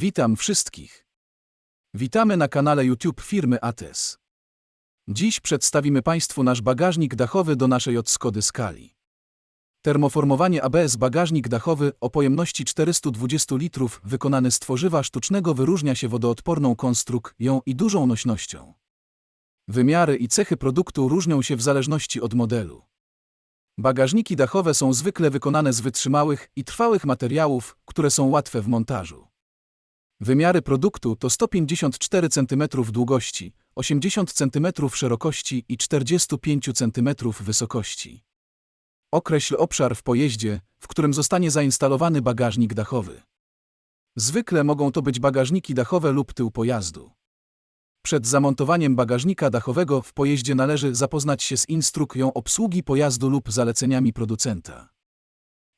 Witam wszystkich. Witamy na kanale YouTube firmy ATES. Dziś przedstawimy Państwu nasz bagażnik dachowy do naszej od Skody Skali. Termoformowanie ABS bagażnik dachowy o pojemności 420 litrów wykonany z tworzywa sztucznego wyróżnia się wodoodporną konstrukcją i dużą nośnością. Wymiary i cechy produktu różnią się w zależności od modelu. Bagażniki dachowe są zwykle wykonane z wytrzymałych i trwałych materiałów, które są łatwe w montażu. Wymiary produktu to 154 cm długości, 80 cm szerokości i 45 cm wysokości. Określ obszar w pojeździe, w którym zostanie zainstalowany bagażnik dachowy. Zwykle mogą to być bagażniki dachowe lub tył pojazdu. Przed zamontowaniem bagażnika dachowego w pojeździe należy zapoznać się z instrukcją obsługi pojazdu lub zaleceniami producenta.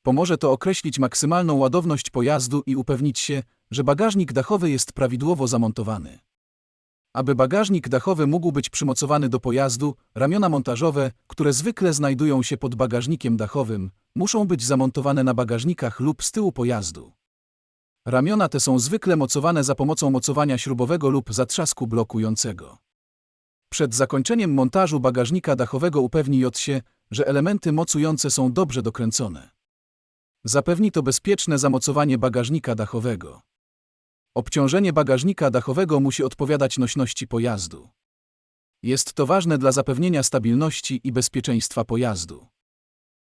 Pomoże to określić maksymalną ładowność pojazdu i upewnić się, że bagażnik dachowy jest prawidłowo zamontowany. Aby bagażnik dachowy mógł być przymocowany do pojazdu, ramiona montażowe, które zwykle znajdują się pod bagażnikiem dachowym, muszą być zamontowane na bagażnikach lub z tyłu pojazdu. Ramiona te są zwykle mocowane za pomocą mocowania śrubowego lub zatrzasku blokującego. Przed zakończeniem montażu bagażnika dachowego upewnij się, że elementy mocujące są dobrze dokręcone. Zapewni to bezpieczne zamocowanie bagażnika dachowego. Obciążenie bagażnika dachowego musi odpowiadać nośności pojazdu. Jest to ważne dla zapewnienia stabilności i bezpieczeństwa pojazdu.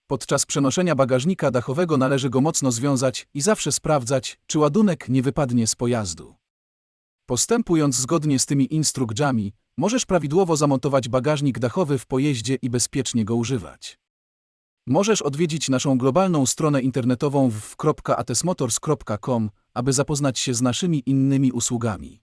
Podczas przenoszenia bagażnika dachowego należy go mocno związać i zawsze sprawdzać, czy ładunek nie wypadnie z pojazdu. Postępując zgodnie z tymi instrukcjami, możesz prawidłowo zamontować bagażnik dachowy w pojeździe i bezpiecznie go używać. Możesz odwiedzić naszą globalną stronę internetową www.atesmotors.com, aby zapoznać się z naszymi innymi usługami.